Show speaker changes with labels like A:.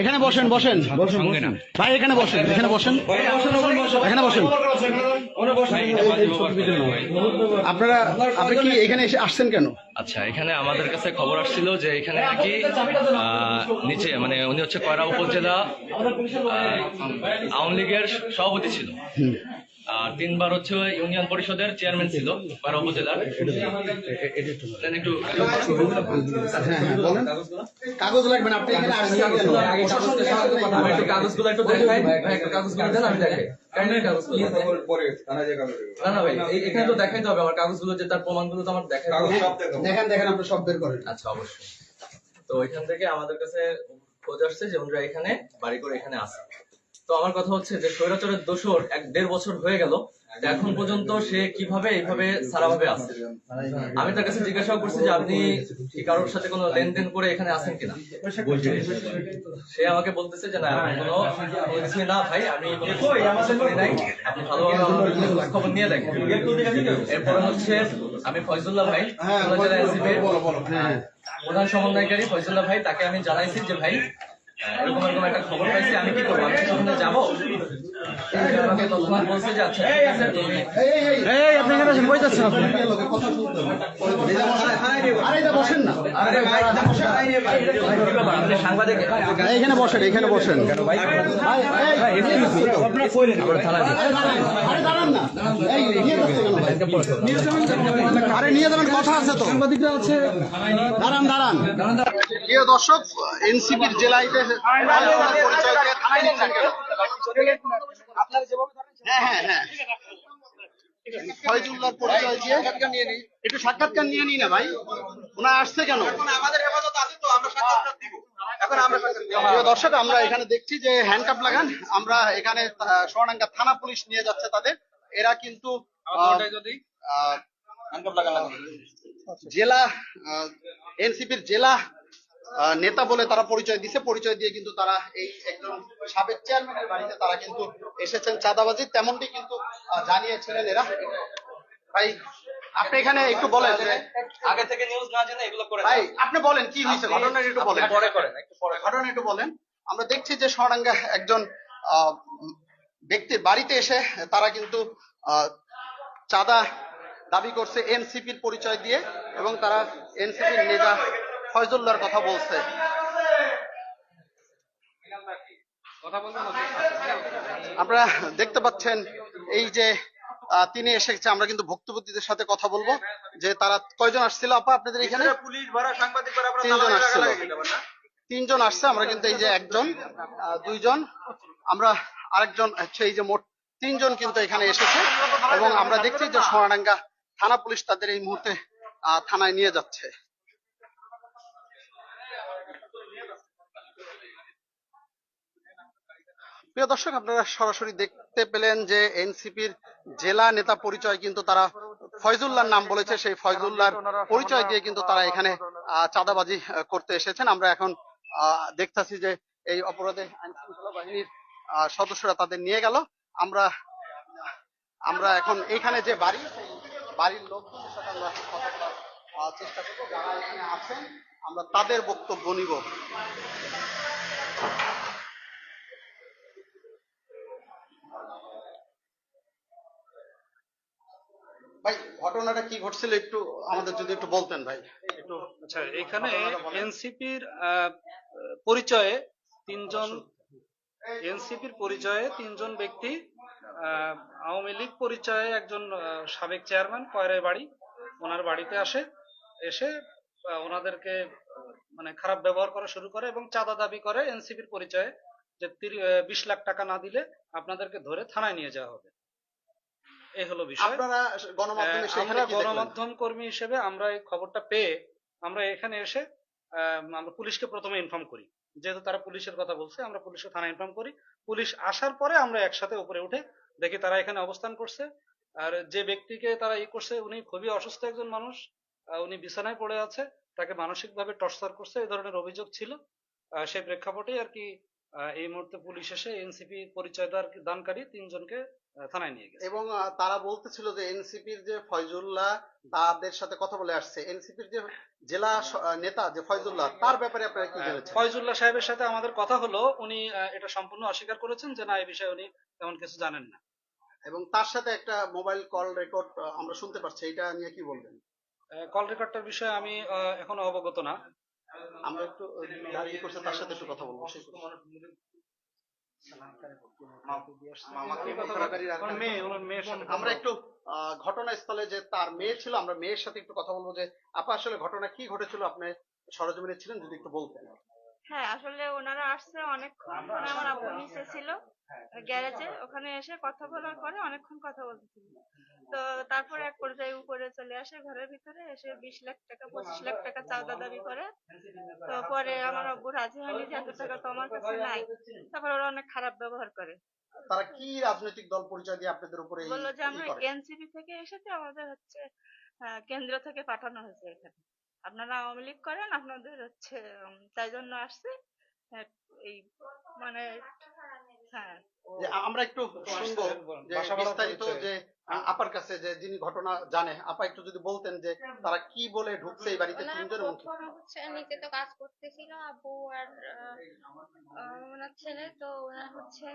A: এখানে বসেন বসেন। ভাই এখানে বসেন এখানে বসেন। এখানে বসেন আপনারা আপনি কি এখানে এসে আসছেন কেন?
B: আচ্ছা এখানে আমাদের কাছে খবর আসছিল যে এখানে নাকি নিচে মানে উনি হচ্ছে কয়রা উপজেলা আওয়ামী লীগের সভাপতি ছিল। আর তিনবার হচ্ছে ইউনিয়ন পরিষদের চেয়ারম্যান ছিল কয়রা উপজেলার। একটু
A: বলেন কাগজ লাগবে না আপনি এখানে আসছেন
C: আমি একটু কাগজগুলো একটু দেখাই। একটু কাগজগুলো দেন আমি দেখাই। কাইন্ডলি কাগজগুলো দেখাই। না না ভাই এখানে তো দেখাইতে হবে। আমার কাগজগুলো যে তার প্রমাণগুলো তো আমার দেখাই
A: দেখেন দেখেন আপনি সব বের করেন।
C: আচ্ছা অবশ্যই। তো এখান থেকে আমাদের কাছে খোঁজ আসছে যে ওনারা এখানে বাড়ি করে এখানে আছে তো আমার কথা হচ্ছে যে স্বৈরাচারের দোষর এক দেড় বছর হয়ে গেল এখন পর্যন্ত সে কীভাবে এইভাবে সারাভাবে আছে? আমি তার কাছে জিজ্ঞাসা করছি যে আপনি কি কারোর সাথে কোনো লেনদেন করে এখানে আছেন কিনা? সে আমাকে বলতেছে যে না কোনো না ভাই আমি আপনি ভালোভাবে খবর নিয়ে দেখেন। এরপর হচ্ছে আমি ফয়জুল্লাহ ভাই
A: হ্যাঁ,
C: জেলা। প্রধান সমন্বয়কারী ফয়জুল্লাহ ভাই তাকে আমি জানাইছি যে ভাই এরকম একটা খবর পাইছি আমি কি করব? আমি কি যাব? আচ্ছা
A: এখানে বসেন না
C: আরে ভাই কি ব্যাপার? আপনি সাংবাদিক
A: এইখানে বসেন এখানে বসেন ভাই এই, আপনারা কইলেন আরে দাঁড়ান না এই নিয়ে যাবেন কথা আছে তো সাংবাদিকরা আছে দাঁড়ান দাঁড়ান প্রিয় দর্শক এনসিপির জেলাইতে পরিচয় হ্যাঁ হ্যাঁ হ্যাঁ একটু সাক্ষাৎকার নিয়ে নিই না ভাই আসছে কেন দর্শক আমরা এখানে দেখছি যে হ্যান্ডকাপ লাগান আমরা এখানে আহ, থানা পুলিশ নিয়ে যাচ্ছে তাদের এরা কিন্তু জেলা এনসিপির জেলা নেতা বলে তারা পরিচয় দিছে। পরিচয় দিয়ে কিন্তু তারা এই একজন সাবেক চেয়ারম্যানের বাড়িতে তারা কিন্তু এসেছেন চাঁদাবাজি। তেমনটি কিন্তু জানিয়েছিলেন এরা। ভাই আপনি এখানে একটু বলেন।
C: আগে থেকে নিউজ না জেনে এগুলো করে
A: ভাই আপনি বলেন কি হয়েছে? ঘটনাটা একটু বলেন।
C: পরে করেন একটু পরে।
A: ঘটনা একটু বলেন। আমরা দেখছি যে সোনাডাঙ্গা একজন ব্যক্তির বাড়িতে এসে তারা কিন্তু আহ, চাঁদা দাবি করছে এনসিপির পরিচয় দিয়ে এবং তারা এনসিপির নেতা ফয়জুল্লাহর কথা বলছে। আপনারা দেখতে পাচ্ছেন এই যে তিনি এসেছে আমরা কিন্তু ভুক্তভোগীদের সাথে কথা বলব। যে তারা কয়জন আসছিল আপা আপনাদের এখানে? তিনজন আসছিল। তিনজন আসছে আমরা কিন্তু এই যে একজন আহ, দুইজন আমরা আরেকজন হচ্ছে এই যে মোট তিনজন কিন্তু এখানে এসেছে। এবং আমরা দেখছি যে সোনাডাঙ্গা থানা পুলিশ তাদের এই মুহূর্তে আহ, থানায় নিয়ে যাচ্ছে। প্রিয় দর্শক, আপনারা সরাসরি দেখতে পেলেন যে এনসিপির জেলা নেতা পরিচয় কিন্তু তারা ফয়জুল্লাহর নাম বলেছে। সেই ফয়জুল্লাহর পরিচয় দিয়ে কিন্তু তারা এখানে চাঁদাবাজি করতে এসেছেন। আমরা এখন দেখতাছি যে এই অপরাধে আইন শৃঙ্খলা বাহিনীর সদস্যরা তাদের নিয়ে গেল। আমরা আমরা এখন এখানে যে বাড়ি বাড়ির লোকজনের সাথে আমরা কথা বলার চেষ্টা করব। যারা এখানে আছেন, আমরা তাদের বক্তব্য নিব ভাই ঘটনাটা কি ঘটছিল একটু আমাদের যদি একটু বলতেন ভাই। একটু
D: আচ্ছা এখানে এনসিপির পরিচয়ে তিনজন এনসিপির পরিচয়ে তিনজন ব্যক্তি আওয়ামী লীগ পরিচয়ে একজন সাবেক চেয়ারম্যান কয়রাই বাড়ি ওনার বাড়িতে আসে এসে ওনাদেরকে মানে খারাপ ব্যবহার করা শুরু করে এবং চাঁদা দাবি করে এনসিপির পরিচয়ে যে বিশ লাখ টাকা না দিলে আপনাদেরকে ধরে থানায় নিয়ে যাওয়া হবে। এই হলো বিষয়।
A: আপনারা গণমাধ্যমে
D: আমরা গণমাধ্যম কর্মী হিসেবে আমরা এই খবরটা পেয়ে আমরা এখানে এসে আমরা পুলিশকে প্রথমে ইনফর্ম করি। যেহেতু তারা পুলিশের কথা বলছে আমরা পুলিশকে থানা ইনফর্ম করি। পুলিশ আসার পরে আমরা একসাথে উপরে উঠে দেখি তারা এখানে অবস্থান করছে। আর যে ব্যক্তিকে তারা ই করছে উনি খুবই অসুস্থ একজন মানুষ উনি বিছানায় পড়ে আছে তাকে মানসিকভাবে টর্চার করছে এই ধরনের অভিযোগ ছিল। সেই প্রেক্ষাপটে আর কি এই মুহূর্তে পুলিশ এসে এনসিপি পরিচয় দানকারী তিনজনকে থানায় নিয়ে গেছে।
A: এবং তারা বলতেছিল যে এনসিপির যে ফয়জুল্লাহ তাদের সাথে কথা বলে আসছে। এনসিপির যে জেলা নেতা যে ফয়জুল্লাহ তার ব্যাপারে আপনারা কি জেনেছেন?
D: ফয়জুল্লাহ সাহেবের সাথে আমাদের কথা হলো উনি এটা সম্পূর্ণ অস্বীকার করেছেন যে না এই বিষয়ে উনি তেমন কিছু জানেন না।
A: এবং তার সাথে একটা মোবাইল কল রেকর্ড আমরা শুনতে পাচ্ছি এটা নিয়ে কি বলবেন?
D: কল রেকর্ডটার বিষয়ে আমি এখনও অবগত না।
A: আমরা একটু আহ, যারা ই করছে তার সাথে একটু কথা বলব সেই আমরা একটু ঘটনাস্থলে যে তার মেয়ে ছিল আমরা মেয়ের সাথে একটু কথা বলব যে আপা আসলে ঘটনা কি ঘটেছিল? আপনি সরজমিনে ছিলেন যদি একটু বলতেন।
E: হ্যাঁ আসলে ওনারা আসছে অনেকক্ষণ মানে আমার আব্বু নিচে ছিল গ্যারেজে ওখানে এসে কথা বলার পরে অনেকক্ষণ কথা বলতেছিল। তো তারপরে এক পর্যায়ে উপরে চলে আসে ঘরের ভিতরে এসে বিশ লাখ টাকা পঁচিশ লাখ টাকা চাঁদা দাবি করে। তো পরে আমার আব্বু রাজি হয়নি যে এত টাকা তো আমার কাছে নাই। তারপর ওরা অনেক খারাপ ব্যবহার করে।
A: তারা কি রাজনৈতিক দল পরিচয় দিয়ে আপনাদের উপরে
E: বলল যে আমরা? এনসিপি থেকে এসেছি আমাদের হচ্ছে কেন্দ্র থেকে পাঠানো হয়েছে এখানে। আপনারা আওয়ামী লীগ করেন আপনাদের হচ্ছে তাই জন্য আসছে। হ্যাঁ, এই মানে হ্যাঁ।
A: আমরা একটু শুনব যে বিস্তারিত যে আপার কাছে যে যিনি ঘটনা জানে আপা একটু যদি বলতেন যে তারা কি বলে ঢুকছে এই বাড়িতে তিনজন
F: হচ্ছে নিচে তো কাজ করতেছিল আব্বু আর ওনার ছেলে তো ওনার হচ্ছে